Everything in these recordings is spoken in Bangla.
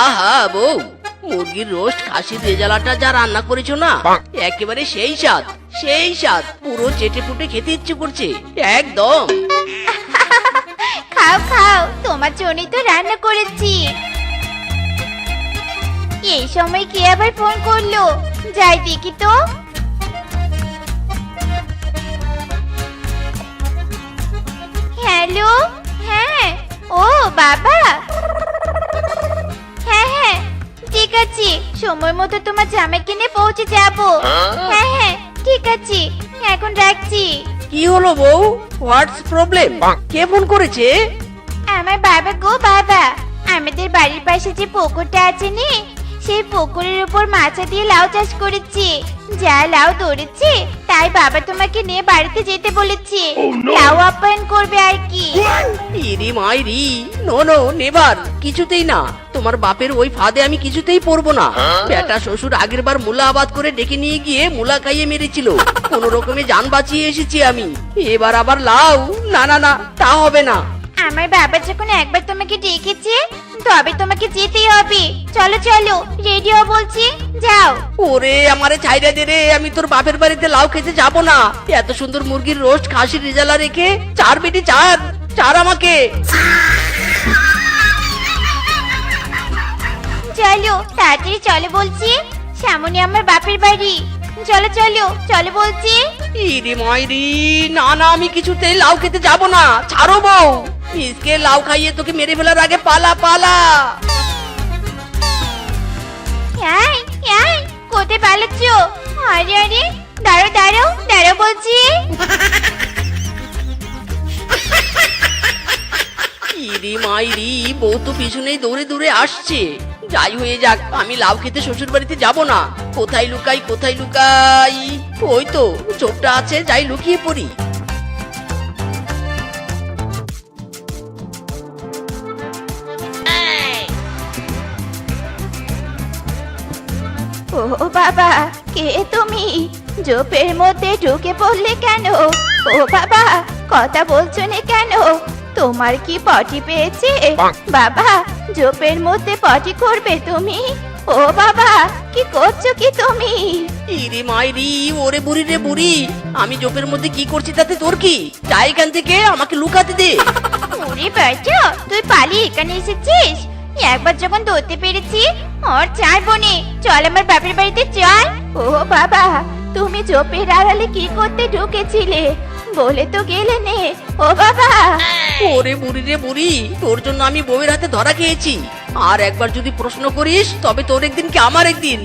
আহা বউ মুরগির রোস্ট খাসির রেজালাটা যা রান্না করেছ না একেবারে সেই স্বাদ সেই স্বাদ পুরো চেটে ফুটে খেতে ইচ্ছে করছে একদম। খাও খাও তোমার জন্যই তো রান্না করেছি। এই সময় কে আবার ফোন করল? যাই দেখি তো। হ্যালো হ্যাঁ ও বাবা ঠিক আছে সময় মতো তোমার জামা কিনে পৌঁছে যাব। হ্যাঁ? হ্যাঁ ঠিক আছে এখন রাখছি। কি হলো বউ? হোয়াটস প্রবলেম কে ফোন করেছে? আমার বাবা গো বাবা আমাদের বাড়ির পাশে যে পুকুরটা আছে নি সেই পুকুরের উপর মাছা দিয়ে লাউ চাষ করেছি। যা লাউ ধরেছে তাই বাবা তোমাকে নিয়ে বাড়িতে যেতে বলেছে। লাউ আপ্যায়ন করবে আর কি? ইরি মাইরি নো নো নেভার কিছুতেই না। তোমার বাপের ওই ফাঁদে আমি কিছুতেই পড়ব না। বেটা শ্বশুর আগের বার মুলা আবাদ করে ডেকে নিয়ে গিয়ে মুলা খাইয়ে মেরেছিল। কোন রকমে যান বাঁচিয়ে এসেছি আমি। এবার আবার লাউ না না না তা হবে না। আমার বাবা যখন একবার তোমাকে ডেকেছে তবে তোমাকে যেতেই হবে। চলো চলো রেডিও বলছি যাও। ওরে আমারে ছাইরা দে রে আমি তোর বাপের বাড়িতে লাউ খেতে যাব না। এত সুন্দর মুরগির রোস্ট খাসির রেজালা রেখে চার বেটি চার চার আমাকে। চলো তাড়াতাড়ি চলো বলছি সামনে আমার বাপের বাড়ি। চলো চলো চলো বলছি। ইরি মাইরি না না আমি কিছুতেই লাউ খেতে যাব না। ছাড়ো বউ। মিসকে লাউ খাইয়ে তোকে মেরে ফেলার আগে পালা পালা এই এই কোথায় পালাচ্ছ আরে আরে দাঁড়ো দাঁড়ো দাঁড়ো বলছি ইরি মাইরি বউ তো পিছনেই দৌড়ে দৌড়ে আসছে। যাই হয়ে যাক আমি লাউ খেতে শ্বশুর বাড়িতে যাব না। কোথায় লুকাই কোথায় লুকাই? ওই তো চোখটা আছে যাই লুকিয়ে পড়ি। ও বাবা কে তুমি? জোপের মধ্যে ঢুকে পড়লে কেন? ও বাবা কথা বলছো না কেন? তোমার কি পটি পেয়েছে? বাবা জোপের মধ্যে পটি করবে তুমি? ও বাবা কি করছ কি তুমি? ইরে মাইরি ওরে বুড়ি রে বুড়ি আমি জোপের মধ্যে কি করছি তাতে তোর কি? যা এখান থেকে আমাকে লুকাতে দে। ওরে বাচ্চা তুই পালিয়ে এখানে এসেছিস? একবার যখন ধরতে পেরেছি ওর চার বোনে। চল আমার বাপের বাড়িতে চল। ও বাবা তুমি জোপের আড়ালে কি করতে ঢুকেছিলে? বলে তো গেলে নে। ও বাবা। ওরে বুড়ি রে বুড়ি তোর জন্য আমি বউয়ের হাতে ধরা খেয়েছি। আর একবার যদি প্রশ্ন করিস তবে তোর একদিন কি আমার একদিন?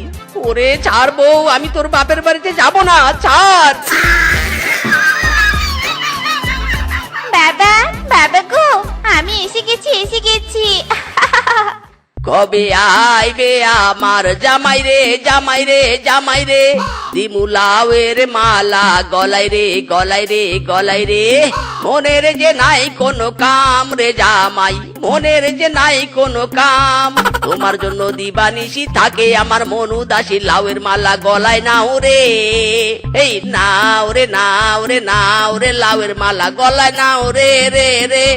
ওরে ছাড় বউ আমি তোর বাপের বাড়িতে যাব না ছাড়। বাবা বাবা গো আমি এসে গেছি এসে গেছি। কবে আইবে আমার জামাই রে জামাই রে জামাই রে? দিমুলাওয়ের মালা গলাই রে গলাই রে গলাই রে। মনের যে নাই কোনো কাম রে জামাই, মনের যে নাই কোনো কাম। তোমার জন্য দিবানিশি থাকে আমার মন উদাসী লাউয়ের মালা গলায় নাও রে। এই নাও রে নাও রে নাও রে, লাউয়ের মালা গলায় নাও রে রে রে।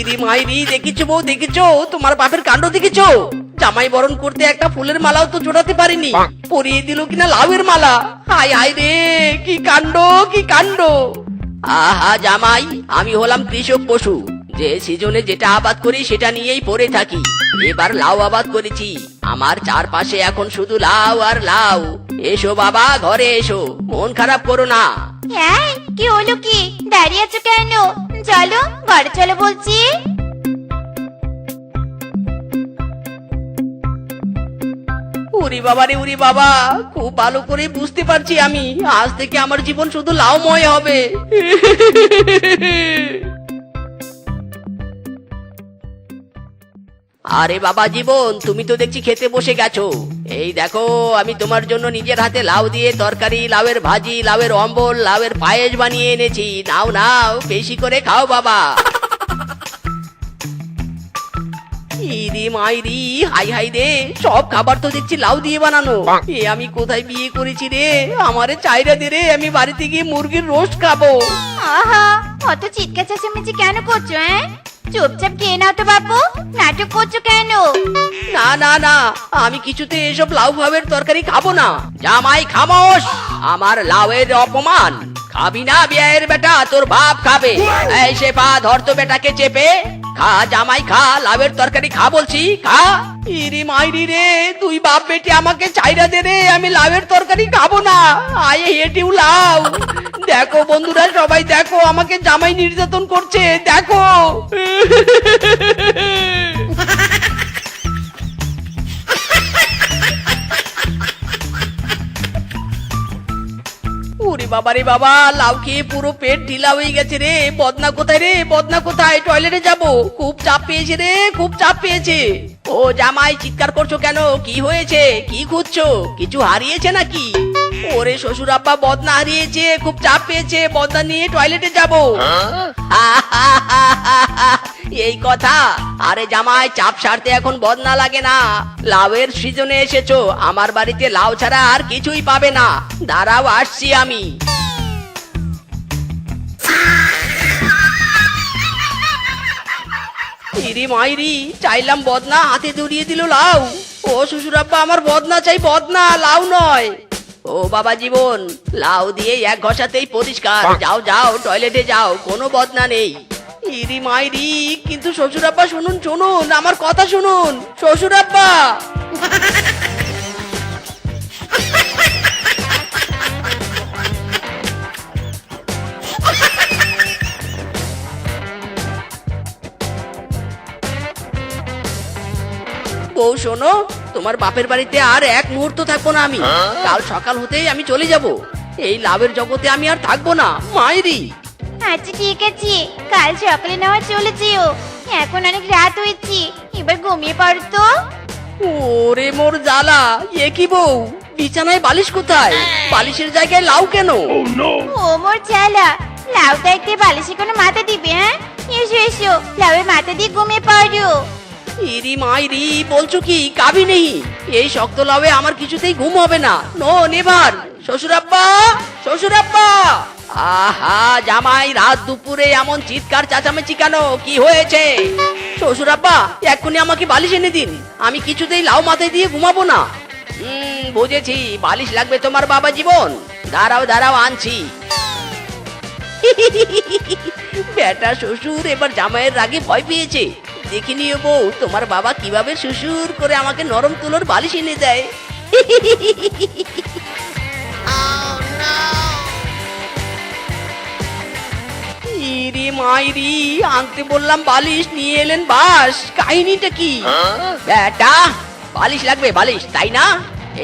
ইরি মাইরি দেখেছ বউ দেখেছ? তোমার বাপের কাণ্ড দেখেছ? জামাই বরণ করতে একটা ফুলের মালাও তো জোড়াতে পারিনি। পরিয়ে দিল কিনা লাউয়ের মালা? হাই হাই রে কি কাণ্ড কি কাণ্ড? আহা জামাই আমি হলাম কৃষক পশু। যে সিজনে যেটা আবাদ করি সেটা নিয়েই পড়ে থাকি। এবার লাউ আবাদ করেছি। আমার চারপাশে এখন শুধু লাউ আর লাউ। এসো বাবা ঘরে এসো। মন খারাপ করো না। হ্যাঁ কি হলো কি? দাঁড়িয়ে আছো কেন? চলো, ঘরে চলো বলছি। উরি বাবা রে, উরি বাবা, খুব ভালো করে বুঝতে পারছি আমি। আজ থেকে আমার জীবন শুধু লাউময় হবে। আরে বাবা জীবন, তুমি তো দেখছি খেতে বসে গেছো। এই দেখো, আমি তোমার জন্য নিজের হাতে লাউ দিয়ে তরকারি, লাউয়ের ভাজি, লাউয়ের অম্বল, লাউয়ের পায়েস বানিয়ে এনেছি। নাও নাও, বেশি করে খাও বাবা। ইরি মাইরি, হাই হাই রে, সব খাবার তো দেখছি লাউ দিয়ে বানানো। এ আমি কোথায় বিয়ে করেছি রে? আমারে চাইরা দে আমি বাড়িতে গিয়ে মুরগির রোস্ট খাব। আহা, অত চিৎকার চেঁচামেচি কেন করছ হ্যাঁ চুপচাপ খেয়ে নাও তো বাপু নাটক করছ কেন? না না না, আমি কিছুতে এসব লাউ ভাবের তরকারি খাব না। জামাই খামোশ, আমার লাউয়ের অপমান। খাবি না বিয়ের বেটা, তোর বাপ খাবে। এই পা ধর তো বেটাকে চেপে। খা, জামাই খা লাভের তরকারি খা বলছি, খা। ইরি মাইরি রে, তুই বাপ বেটি আমাকে চাইরা দে রে, আমি লাভের তরকারি খাব না। আয়ে হেটিউ লাউ। দেখো বন্ধুরা, সবাই দেখো, আমাকে জামাই নির্যাতন করছে, দেখো। ওরে বাবা রে বাবা লাউ খেয়ে পুরো পেট ঢিলা হয়ে গেছে রে। বদনা কোথায় রে? বদনা কোথায়? টয়লেটে যাব। খুব চাপ পেয়েছে রে খুব চাপ পেয়েছে। ও জামাই চিৎকার করছ কেন? কি হয়েছে? কি খুঁজছো? কিছু হারিয়েছে নাকি? ওরে শ্বশুর আব্বা বদনা হারিয়েছে খুব চাপ পেয়েছে। বদনা নিয়ে টয়লেটে যাব। এই কথা? আরে জামাই, চাপ সারতে এখন বদনা লাগে না। লাউয়ের সিজনে এসেছ, আমার বাড়িতে লাউ ছাড়া আর কিছুই পাবে না। দাঁড়াও, আসছি আমি। ইরি মাইরি, চাইলাম বদনা, হাতে ধরিয়ে দিল লাউ। ও শ্বশুর আব্বা আমার বদনা চাই, বদনা, লাউ নয়। ও বাবা জীবন, লাউ দিয়ে এক ঘষাতেই পরিষ্কার। যাও যাও, টয়লেটে যাও, কোনো বদনা নেই। ইরি মাইরি কিন্তু শ্বশুর আব্বা শুনুন শুনুন আমার কথা শুনুন শ্বশুর আব্বা বউ শোনো তোমার বাপের বাড়িতে আর এক মুহূর্ত থাকব না আমি। কাল সকাল হতেই আমি চলে যাব। এই লাভের জগতে আমি আর থাকব না মাইরি। আচ্ছা ঠিক আছে। কাল সকালে নেওয়া চলে যেও। এখন অনেক রাত হয়েছে। এবার ঘুমিয়ে পড়ো তো। ওরে মোর জ্বালা এ কি বউ? বিছানায় বালিশ কোথায়? বালিশের জায়গায় লাউ কেন? ও মোর চালা লাউ দেখতে বালিশে কোনো মাথা দিবে হ্যাঁ? এসো এসো লাউয়ের মাথা দিয়ে ঘুমিয়ে পড়ো। ইরি মাইরি বলছো কি কাবি নেই? এই শক্ত লাউয়ে আমার কিছুতেই ঘুম হবে না। নো নেভার শ্বশুরাব্বা শ্বশুরাব্বা! আহা, জামাই, রাত দুপুরে এমন চিৎকার, চাচামেচি কেন? কি হয়েছে? শ্বশুরাব্বা, এক্ষুনি আমাকে বালিশ এনে দিন। আমি কিছুতেই লাউ মাথায় দিয়ে ঘুমাবো না। হুম, বুঝেছি। বালিশ লাগবে তোমার বাবা জীবন। দাঁড়াও দাঁড়াও, আনছি। বেটা শ্বশুর, এবার জামাইয়ের রাগে ভয় পেয়েছে। দেখে নিও বউ, তোমার বাবা কীভাবে শ্বশুর করে আমাকে নরম তুলোর বালিশ এনে দেয়। ইরে মাইরি আনতে বললাম বালিশ নিয়ে এলেন বাস কাহিনীটা কি? বেটা বালিশ লাগবে বালিশ তাই না?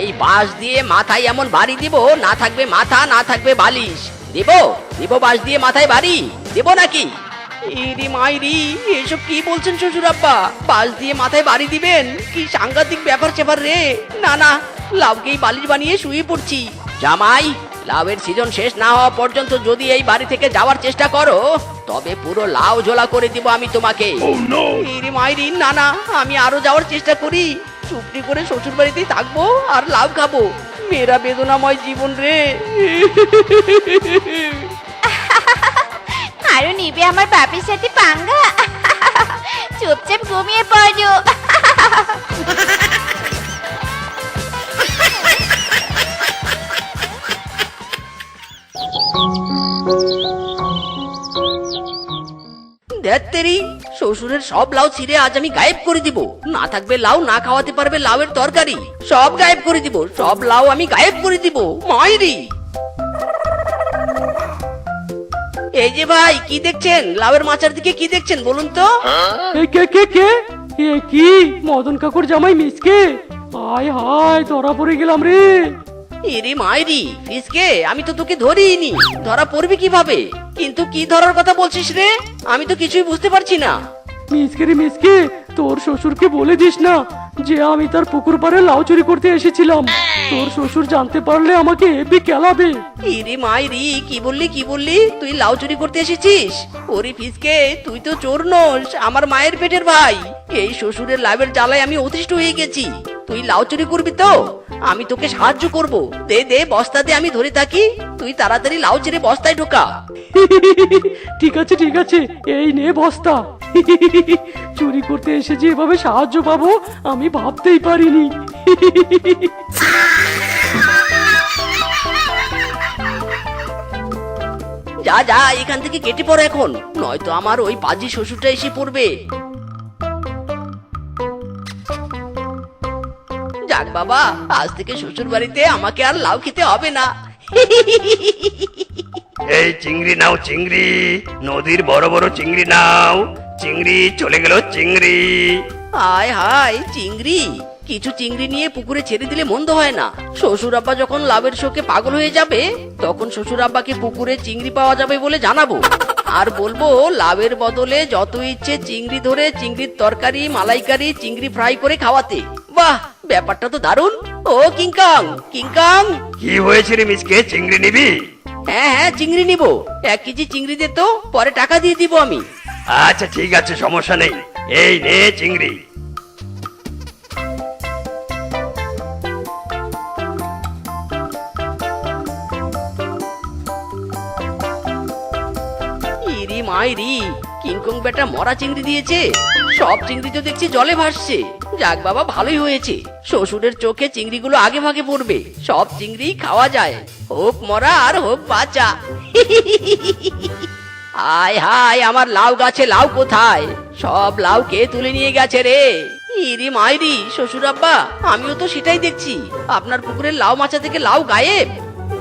এই বাঁশ দিয়ে মাথায় এমন বাড়ি দিব না থাকবে মাথা না থাকবে বালিশ। দিব? দিব বাঁশ দিয়ে মাথায় বাড়ি? দিব নাকি? ইরি মাইরি এসব কি বলছেন শ্বশুর আব্বা? বাঁশ দিয়ে মাথায় বাড়ি দিবেন? কি সাংঘাতিক ব্যাপার চেপার রে? না না লাউকেই বালিশ বানিয়ে শুয়ে পড়ছি। জামাই লাউয়ের সিজন শেষ না হওয়া পর্যন্ত যদি এই বাড়ি থেকে যাওয়ার চেষ্টা করো তবে পুরো লাউ ঝোলা করে দিব আমি তোমাকে। ইরি মাইরি না না আমি আরও যাওয়ার চেষ্টা করি। চুপটি করে শ্বশুর বাড়িতেই থাকব আর লাউ খাব। মেয়েরা বেদনাময় জীবন রে। আরও নিবে আমার বাপের সাথে পাঙ্গা। চুপচাপ ঘুমিয়ে পড়ো। দেরি শ্বশুরের সব লাউ ছিঁড়ে আজ আমি গায়েব করে দিব। না থাকবে লাউ, না খাওয়াতে পারবে লাউয়ের তরকারি। সব গায়েব করে দিব, সব লাউ আমি গায়েব করে দিব, মাইরি। এই যে ভাই, কি দেখছেন? লাউয়ের মাচার দিকে কি দেখছেন বলুন তো? এ কে কে কে? এ কি? মদন কাকুর জামাই মিসকে? হায় হায়, ধরা পড়ে গেলাম রে। ইরে মায়েরি ফিসকে, আমি তো তোকে ধরিনি ধরা পড়বি কীভাবে? কিন্তু কি ধরার কথা বলছিস রে? আমি তো কিছুই বুঝতে পারছি না। মিসকে রে মিসকে, তোর শ্বশুরকে বলে দিস না যে আমি তার পুকুর পাড়ে লাউ চুরি করতে এসেছিলাম। তোর শ্বশুর জানতে পারলে আমাকে এবি কেলাবে। ইরে মাইরি কি বললি কি বললি? তুই লাউ চুরি করতে এসেছিস? ওরে ফিসকে তুই তো চোর নোস আমার মায়ের পেটের ভাই। এই শ্বশুরের লাভের জ্বালায় আমি অতিষ্ঠ হয়ে গেছি। তুই লাউ চুরি করবি তো? আমি তোকে সাহায্য করব। দে দে বস্তাতে আমি ধরে থাকি। তুই তাড়াতাড়ি লাউ ছেড়ে বস্তায় ঢোকা। ঠিক আছে ঠিক আছে এই নে বস্তা। চুরি করতে এসে যে এভাবে সাহায্য পাবো আমি ভাবতেই পারিনি। যা যা এখান থেকে কেটে পড়ো এখন। নয়তো আমার ওই পাজি শ্বশুরটা এসে পড়বে। যাক বাবা আজ থেকে শ্বশুর বাড়িতে আমাকে আর লাউ খেতে হবে না। এই চিংড়ি নাও চিংড়ি। নদীর বড় বড় চিংড়ি নাও। চিংড়ি চলে গেল চিংড়ি। হায় হায় চিংড়ি। কিছু চিংড়ি নিয়ে পুকুরে ছেড়ে দিলে মন্দ হয় না। শ্বশুর আব্বা যখন লাভের শোকে পাগল হয়ে যাবে তখন শ্বশুর আব্বাকে পুকুরে চিংড়ি পাওয়া যাবে বলে জানাব। আর বলব লাভের বদলে যত ইচ্ছে চিংড়ি ধরে চিংড়ির তরকারি মালাইকারি চিংড়ি ফ্রাই করে খাওয়াতে। বাহ ব্যাপারটা তো দারুণ। ও কিংকাং কিংকাং। কি হয়েছে রে মিসকে চিংড়ি নিবি? হ্যাঁ হ্যাঁ চিংড়ি নিব। এক কেজি চিংড়ি দে তো পরে টাকা দিয়ে দিব আমি। আচ্ছা ঠিক আছে, সমস্যা নেই। এই নে চিংড়ি। ইরি মাইরি কিংকং বেটা মরা চিংড়ি দিয়েছে। সব চিংড়ি তো দেখছি জলে ভাসছে। যাক বাবা, ভালোই হয়েছে। শ্বশুরের চোখে চিংড়িগুলো আগে ভাগে পড়বে। সব চিংড়ি খাওয়া যায়। হোক মরা আর হোক বাঁচা। হায় হায়, আমার লাউ গাছে লাউ কোথায়? সব লাউ কে তুলে নিয়ে গেছে রে? ইরি মাইরি শ্বশুর আব্বা আমিও তো সেটাই দেখছি। আপনার পুকুরের লাউ মাচা থেকে লাউ গায়েব।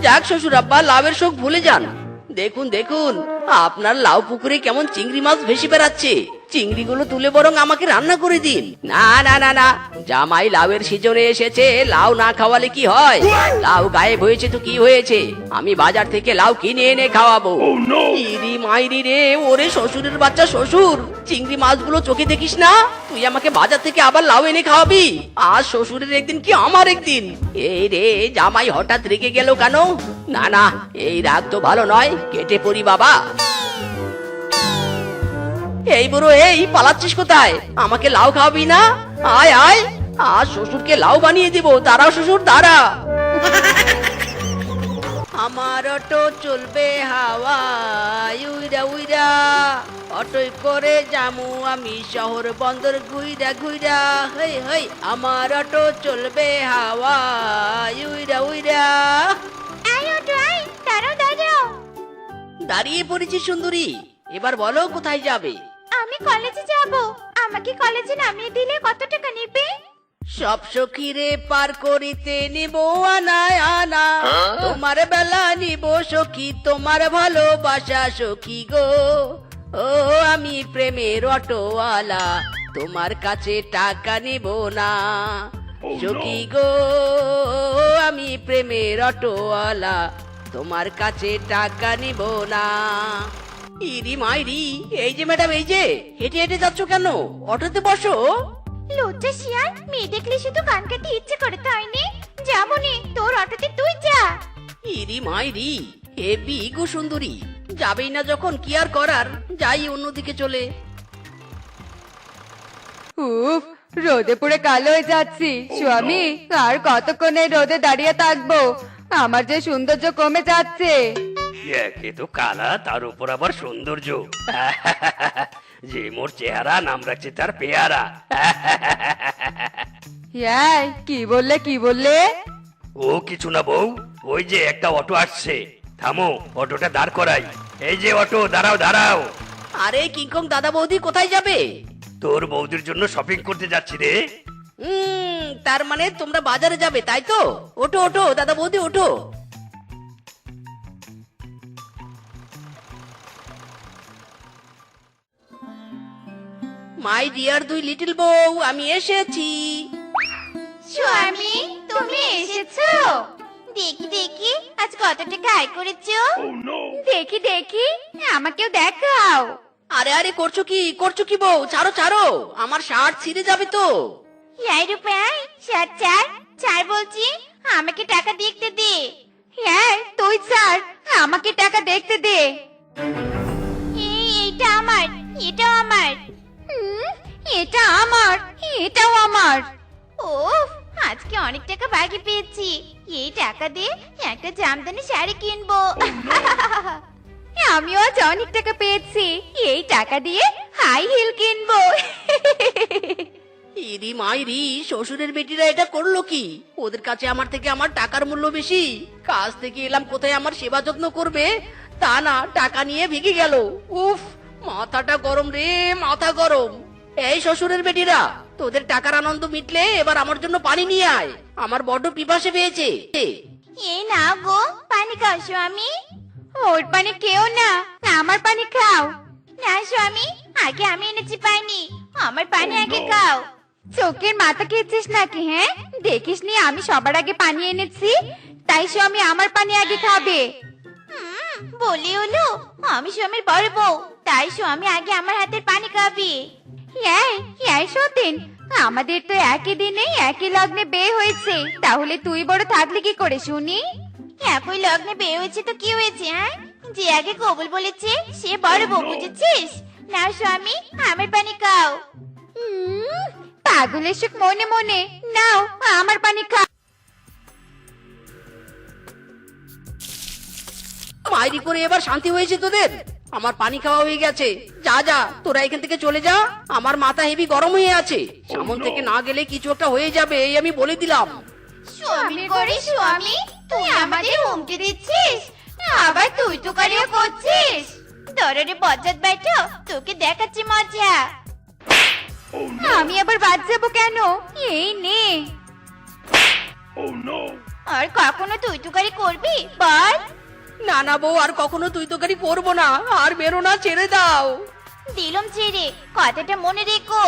যাক শ্বশুর আব্বা লাউের শোক ভুলে যান। দেখুন দেখুন, আপনার লাউ পুকুরে কেমন চিংড়ি মাছ ভেসে বেড়াচ্ছে। চিংড়িগুলো তুলে বরং আমাকে রান্না করে দিন। না না না না জামাই লাউয়ের সিজনে এসেছে লাউ না খাওয়ালে কি হয়? লাউ গায়েব হয়েছে তো কি হয়েছে? আমি বাজার থেকে লাউ কিনে এনে খাওয়াবো। ইরি মাইরি রে ওরে শ্বশুরের বাচ্চা শ্বশুর চিংড়ি মাছগুলো চোখে দেখিস না? তুই আমাকে বাজার থেকে আবার লাউ এনে খাওয়াবি? আর শ্বশুরের একদিন কি আমার একদিন? এই রে জামাই হঠাৎ রেগে গেল কেন? না না এই রাগ তো ভালো নয় কেটে পড়ি বাবা। এই বুড়ো এই পালাচ্ছিস কোথায়? আমাকে লাউ খাওয়াবি না? আয় আয়। আর শ্বশুরকে লাউ বানিয়ে দিব। তারা শ্বশুর তারা আমার অটো চলবে হাওয়ায় উইরা উইরা। অটোয় করে যামু আমি শহর বন্দর ঘুইরা ঘুইরা। হই হই আমার অটো চলবে হাওয়ায় উইরা উইরা। দাঁড়িয়ে পড়েছি সুন্দরী। এবার বলো কোথায় যাবে? কলেজে যাব। আমাকে কলেজে নামিয়ে দিলে কত টাকা নেবে? সব সখীরে পার করিতে নিব আনায় আনা। তোমার বেলা নিব সখী তোমার ভালোবাসা সখী গো। ও আমি প্রেমের অটোওয়ালা তোমার কাছে টাকা নিব না। সখী গো আমি প্রেমের অটোওয়ালা তোমার কাছে টাকা নিব না। ইরি মাইরি এই যে ম্যাডাম এই যে হেঁটে হেঁটে যাচ্ছ কেন? অটোতে বসো। লজ্জা শিয়াল মেয়ে দেখলে শুধু কান কাটি ইচ্ছে করে তাই নে? যাব নে তোর অটোতে তুই যা। ইরি মাইরি হেবি গো সুন্দরী যাবেই না যখন কি আর করার? যাই অন্যদিকে চলে। উফ রোদে পুড়ে কালো হয়ে যাচ্ছি। স্বামী আর কতক্ষণ এই রোদে দাঁড়িয়ে থাকব? আমার যে সৌন্দর্য কমে যাচ্ছে। একে তো কালা তার উপর আবার সৌন্দর্য। যে মোর চেহারা নাম রাখছে তার পেয়ারা। এই, কি বললে কি বললে? ও কিছু না বউ ওই যে একটা অটো আসছে। থামো অটোটা দাঁড় করাই। এই যে অটো দাঁড়াও দাঁড়াও। আরে কিংকং দাদা বৌদি কোথায় যাবে? তোর বৌদির জন্য শপিং করতে যাচ্ছি রে। হুম তার মানে তোমরা বাজারে যাবে তাই তো? ওঠো ওঠো দাদা বৌদি ওঠো। মাই ডিয়ার দুই লিটল বউ আমি এসেছি। স্বামী তুমি এসেছ? দেখি দেখি আজ কত টাকা আয় করেছ দেখি দেখি আমাকেও দেখাও। আরে আরে করছ কি? করছ কি বউ? ছাড়ো ছাড়ো আমার শার্ট ছিঁড়ে যাবে তো। এই রূপাই চার চার চার বলছি আমাকে টাকা দেখতে দে। হ্যাঁ তুই স্যার আমাকে টাকা দেখতে দে। এই এইটা আমার এটাও আমার। এটা আমার, এটাও আমার। ওফ আজকে অনেক টাকা বাকি পেয়েছি। এই টাকা দিয়ে একটা জামদানি শাড়ি কিনবো। আমিও আজ অনেক টাকা পেয়েছি। এই টাকা দিয়ে হাই হিল কিনবো। ইরি মাইরি, শ্বশুরের বেটিরা এটা করল কি? ওদের কাছে আমার থেকে আমার টাকার মূল্য বেশি। কাজ থেকে এলাম কোথায় আমার সেবা যত্ন করবে? তা না, টাকা নিয়ে ভেগে গেল। উফ, মাথাটা গরম রে, মাথা গরম। এই শ্বশুরের বেটিরা তোদের টাকার আনন্দ মিটলে এবার আমার জন্য পানি নিয়ে আয়। আমার বড্ড পিপাসে পেয়েছে। এই না গো পানি খাও স্বামী। ওর পানি কেউ না আমার পানি খাও। না স্বামী আগে আমি এনেছি পানি আমার পানি আগে খাও। চোখের মাথা খেয়েছিস নাকি হ্যাঁ? দেখিস নি আমি সবার আগে পানি এনেছি তাই স্বামী আমার পানি আগে খাবে। বলি হলো আমি স্বামীর বড় বউ তাই স্বামী আগে আমার হাতের পানি খাবে। আমাদের তো একই দিনে একই লগ্নে বিয়ে হয়েছে। তাহলে তুই বড় থাকলে কি করে, শুনি? একই লগ্নে বিয়ে হয়েছে তো কি হয়েছে হ্যাঁ? যে আগে কবুল বলেছে, সে বড় বউ বুঝেছিস? না স্বামী, আমার পানি খাও। পাগলের সুখ মনে মনে। নাও, আমার পানি খাও। মাইরি করে এবার শান্তি হয়েছে তোদের? আমার পানি খাওয়া হয়ে গেছে। যা যা তোরা এখান থেকে চলে যা। আমার মাথা হেভি গরম হয়ে আছে। সামন থেকে না গেলে কিছু একটা হয়ে যাবে এই আমি বলে দিলাম। স্বামী করে স্বামী তুই আমাদের হুমকি দিচ্ছিস? আবার তুই তো কারিও করছিস। দররে বজ্জাত বেটো তোকে দেখাচ্ছি মজা। আমি আবার বাদ যাব কেন? এই নে। আর কখনো তুই তুকারি করবি? বল। না না বউ আর কখনো তুই তোকারি করব না। আর বেরো না ছেড়ে দাও। দিলুম ছেড়ে কথাটা মনে রেখো।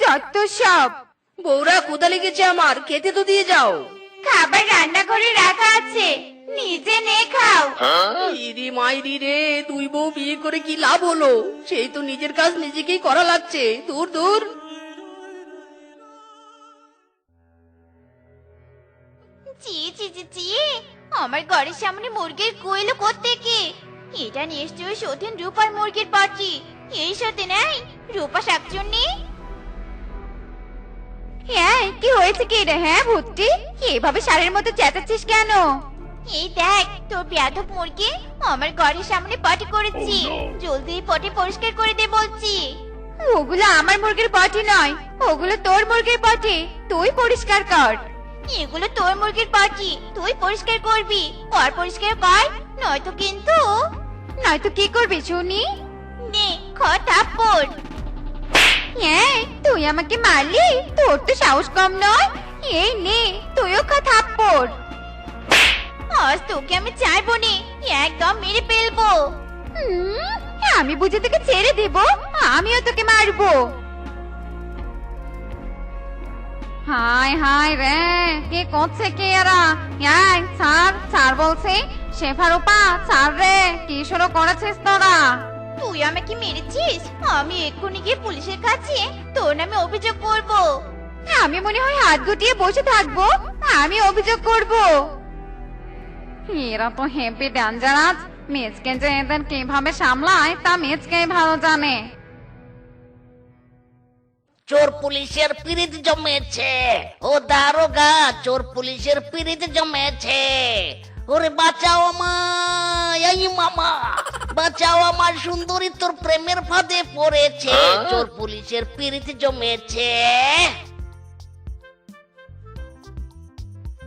যত সব। বউরা ক্ষুদা লেগেছে আমার খেতে তো দিয়ে যাও। খাবার রান্না করে রাখা আছে নিজে নে খাও। ইরি মাইরি রে তুই বউ বিয়ে করে কি লাভ হলো? সেই তো নিজের কাজ নিজেকেই করা লাগছে। দূর দূর। চি চি চি চি আমার ঘরের সামনে মুরগির কোয়েলো কোত্থেকে এটা নিশ্চয়ই সতীন রূপার মুরগির পাটি এই সাথে নাই রূপা শাকচুন্নি। হ্যাঁ কি হয়েছে কি রে হ্যাঁ ভূতটি? এভাবে সারের মতো চেঁচাচ্ছিস কেন? এই দেখ তোর ব্যাধব মুরগি আমার ঘরের সামনে পটি করেছি। জলদি পটি পরিষ্কার করে দে বলছি। ওগুলো আমার মুরগির পটি নয় ওগুলো তোর মুরগির পটি। তুই পরিষ্কার কর। এগুলো তোর মুরগির পটি তুই পরিষ্কার করবি। কর পরিষ্কার কর নয়তো কিন্তু নয়তো কি করবি শুনি? নে খ থাপ্পড়। হ্যাঁ তুই আমাকে মারলি? তোর তো সাহস কম নয়। এই নে তুইও খা থাপ্পড়। আজ তোকে আমি চাইব নি একদম মেরে ফেলব। আমি বুঝে তোকে ছেড়ে দেব। আমিও তোকে মারবো। হাই হাই রে কে করছে কে এরা? এই স্যার স্যার বলছে। শেফারূপা স্যার রে কি শুরু করেছিস তোরা? তুই আমাকে মেরেছিস? আমি এক্ষুনি গিয়ে পুলিশের কাছে তোর নামে অভিযোগ করব। আমি মনে হয় হাত গুটিয়ে বসে থাকব। আমি অভিযোগ করব। এরা তো হেভি ডেঞ্জারাস। মেজকে যে এদের কীভাবে সামলায় তা মেজকেই ভালো জানে। চোর পুলিশের পিরিত জমেছে। ও দারোগা চোর পুলিশের পিরিত জমেছে। ওরে বাঁচাও আমায় এই মামা। বাঁচাও আমার সুন্দরী তোর প্রেমের ফাঁদে পড়েছে। চোর পুলিশের পিরিত জমেছে।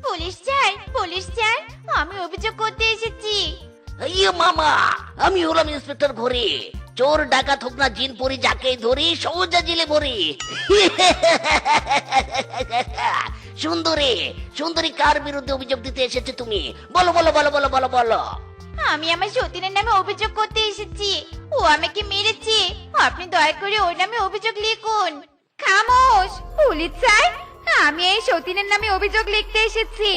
পুলিশ চাই পুলিশ চাই আমি অভিযোগ করতে এসেছি। ইয়ে মামা আমি হলাম ইন্সপেক্টর ঘরে চোর ডাকা হোক না জিন পরি যাকে ধরি সহজা জিলে ভরি। সুন্দরী সুন্দরী কার বিরুদ্ধে অভিযোগ দিতে এসেছে তুমি? বলো বলো বলো বলো বলো বলো। আমি আমার সতীনের নামে অভিযোগ করতে এসেছি। ও আমাকে মেরেছে। আপনি দয়া করে ওর নামে অভিযোগ লিখুন। খামোশ পুলিশ চাই আমি এই সতীনের নামে অভিযোগ লিখতে এসেছি।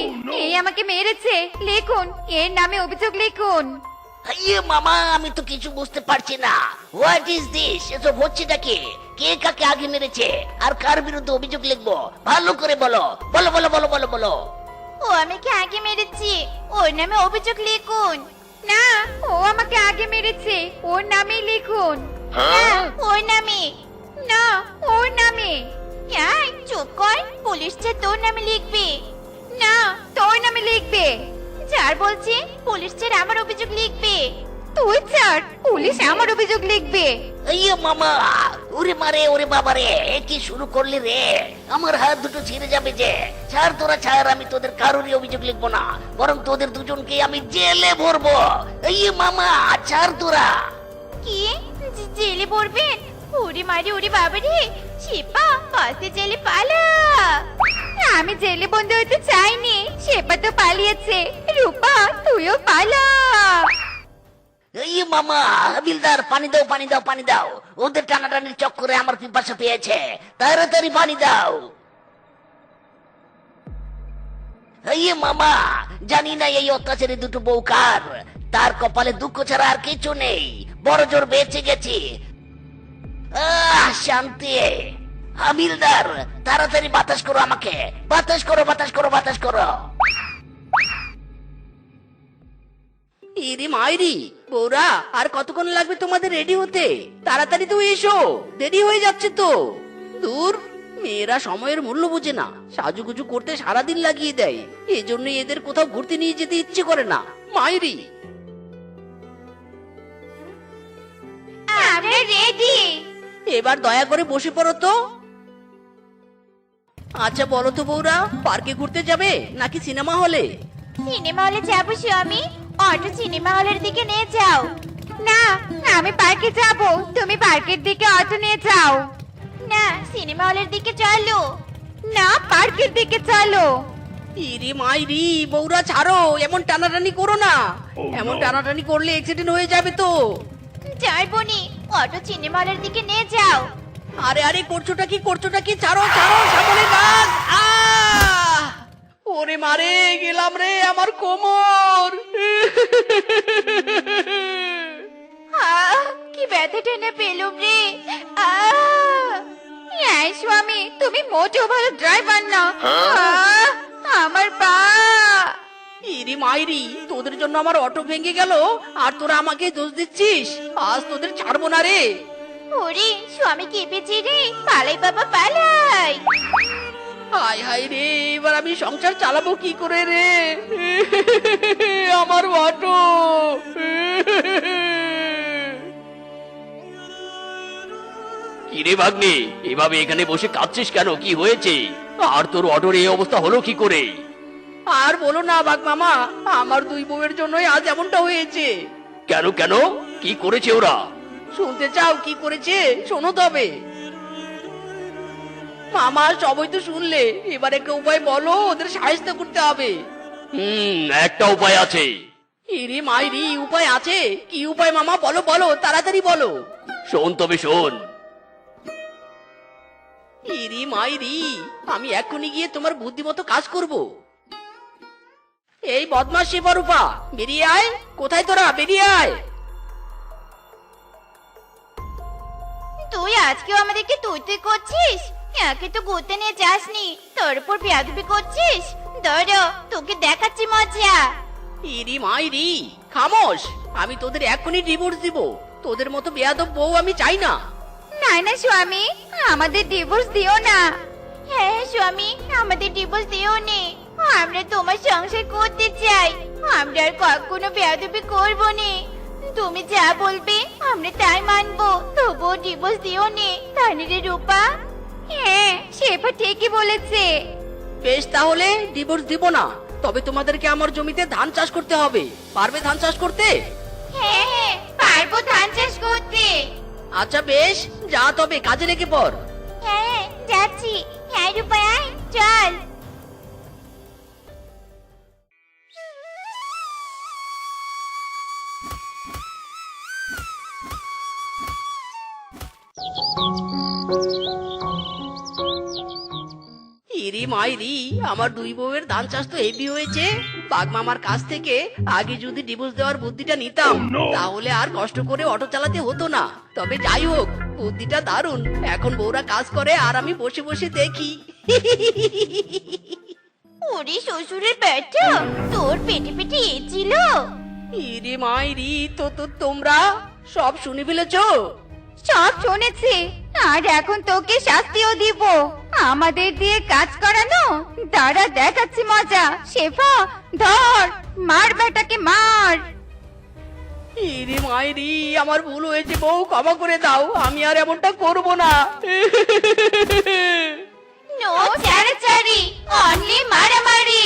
এই আমাকে মেরেছে। লিখুন এর নামে অভিযোগ লিখুন। ইয়ে মামা আমি তো কিছু বুঝতে পারছি না। হোয়াট ইজ দিস এসব হচ্ছেটা কি? কে কাকে আগে মেরেছে? আর কার বিরুদ্ধে অভিযোগ লিখব? ভালো করে বলো। বলো বলো বলো বলো বলো। ও আমাকে আগে মেরেছে? ওর নামে অভিযোগ লিখুন। না ও আমাকে আগে মেরেছে। ওর নামে লিখুন। না ওর নামে। না ওর নামে। এই চুপ কর। পুলিশ যে তোর নামে লিখবে। না তোর নামে লিখবে। যার বলছি পুলিশ যে আমার অভিযোগ লিখবে। তুই ছাড় পুলিশ আমার অভিযোগ লিখবে। এই মামা ওরে মারে ওরে বাবা রে কি শুরু করলি রে? আমার হাত দুটো ছিঁড়ে যাবে যে। ছাড় তোরা ছাড় আমি তোদের কারোরই অভিযোগ লিখব না। বরং তোদের দুজনকে আমি জেলে ভরবো। এই মামা ছাড় তোরা। কি? জেলে পড়বেন ওরে মারি ওরে বাবা শিপা বাসে জেলে পালা। আমি জেলে বন্ধ হতে চাইনি সেপা তো পালিয়েছে। রূপা, তুইও পালা। এই মামা, হাবিলদার, পানি দাও পানি দাও পানি দাও। ওদের টানাটানির চক্করে আমার পিপাসা পেয়েছে। তাড়াতাড়ি পানি দাও। এই মামা, জানি না এই অত্যাচারী দুটো বউ কার তার কপালে দুঃখ ছাড়া আর কিছু নেই। বড় জোর বেঁচে গেছি। শান্তি। হাবিলদার তাড়াতাড়ি বাতাস করো আমাকে। বাতাস করো বাতাস করো বাতাস করো। ইরি মাইরি বৌরা আর কতক্ষণ লাগবে তোমাদের রেডি হতে? তাড়াতাড়ি তো এসো দেরি হয়ে যাচ্ছে তো। দূর মেয়েরা সময়ের মূল্য বোঝে না। সাজুগুজু করতে সারাদিন লাগিয়ে দেয়। এজন্য এদের কোথাও ঘুরতে নিয়ে যেতে ইচ্ছে করে না। মাইরি। আমরা রেডি। এবার দয়া করে বসে পড়ো তো। আচ্ছা বলো তো বৌরা পার্কে ঘুরতে যাবে নাকি সিনেমা হলে? সিনেমা হলে যাব স্বামী। অটো সিনেমা হলের দিকে নিয়ে যাও। না আমি পার্কে যাব। তুমি পার্কের দিকে অটো নিয়ে যাও। না সিনেমা হলের দিকে চলো। না পার্কের দিকে চলো। ইরে মাইরি বৌরা ছাড়ো এমন টানাটানি করো না। এমন টানাটানি করলে অ্যাক্সিডেন্ট হয়ে যাবে তো। চাইবনি অটো সিনেমা হলের দিকে নিয়ে যাও। আরে আরে করছোটা কি করছোটা কি? ছাড়ো ছাড়ো সামনে গাছ! ওরে মারে গেলাম রে আমার কোমর। কি ব্যথা টেনে পেলুম রে। স্বামী তুমি মোটেও ভালো ড্রাইভার না। ইরি মাইরি তোদের জন্য আমার অটো ভেঙে গেল আর তোরা আমাকে দোষ দিচ্ছিস? আজ তোদের ছাড়বো না রে। ওরে স্বামী কেঁপেছে রে পালাই বাবা পালাই। হাই হাই রে এবার আমি সংসার চালাবো কি করে রে? আমার অটো। কিরে ভাগ্নে এভাবে এখানে বসে কাঁদছিস কেন? কি হয়েছে? আর তোর অটোর এই অবস্থা হলো কি করে? আর বলো না বাঘ মামা আমার দুই বউয়ের জন্যই আজ এমনটা হয়েছে। কেন কেন? কি করেছে ওরা? শুনতে চাও কি করেছে? শোনো তবে। মামা সবই তো শুনলে। এবার একটা উপায় বলো ওদের সাহায্য করতে হবে। হুম একটা উপায় আছে। ইরি মাইরি উপায় আছে? কি উপায় মামা? বলো বলো তাড়াতাড়ি বলো। শোন তবে শোন। ইরি মাইরি আমি এখনই গিয়ে তোমার বুদ্ধিমতো কাজ করব। এই বদমাস শিবরূপা বেরিয়ে আয়। কোথায় তোরা? বেরিয়ে আয়। তুই আজকেও আমাদেরকে তুই তুই করছিস? একে তো ঘুরতে নিয়ে যাসনি। তোর উপর বেয়াদবি করছিস? ধরো তোকে দেখাচ্ছি মজা। ইরি মাইরি খামোশ। আমি তোদের এখনই ডিভোর্স দিব। তোদের মতো বেয়াদব বউ আমি চাই না। না না স্বামী আমাদের ডিভোর্স দিও না। হ্যাঁ হ্যাঁ, স্বামী আমাদের ডিভোর্স দিও নে। আমরা তোমার সংসার করতে চাই। আমরা আর কখনো বেয়াদবি করব নে তুমি যা বলবে আমরা তাই মানবো। তবুও ডিভোর্স দিও নে তাহলে রে রূপা। হ্যাঁ শেফা ঠিকই বলেছে। বেশ তাহলে ডিভোর্স দিব না। তবে তোমাদেরকে আমার জমিতে ধান চাষ করতে হবে। পারবে ধান চাষ করতে? হ্যাঁ হ্যাঁ পারব ধান চাষ করতে। আচ্ছা বেশ যা তবে কাজে লেগে পড়। হ্যাঁ যাচ্ছি। হ্যাঁ রূপা চল। ইরি মাইরি আমার দুই বউয়ের ধান চাষ তো হেভি হয়েছে। বাঘ মামার কাছ থেকে আগে যদি ডিভোর্স দেওয়ার বুদ্ধিটা নিতাম তাহলে আর কষ্ট করে অটো চালাতে হতো না। তবে যাই হোক বুদ্ধিটা দারুণ। এখন বউরা কাজ করে আর আমি বসে বসে দেখি। ওরে শ্বশুরের পেটে তোর পেটে পেটে এ ছিল। ইরি মাইরি তো তো তোমরা সব শুনে ফেলেছো? সব শুনেছি। আর এখন তোকে শাস্তিও দিব। আমাদের দিয়ে কাজ করানো? দাঁড়া দেখাচ্ছি মজা। শেফা ধর মার বেটাকে মার। ইরে মায়েরি আমার ভুল হয়েছে বউ ক্ষমা করে দাও। আমি আর এমনটা করব না। নো চারি চারি অনলি মারামারি।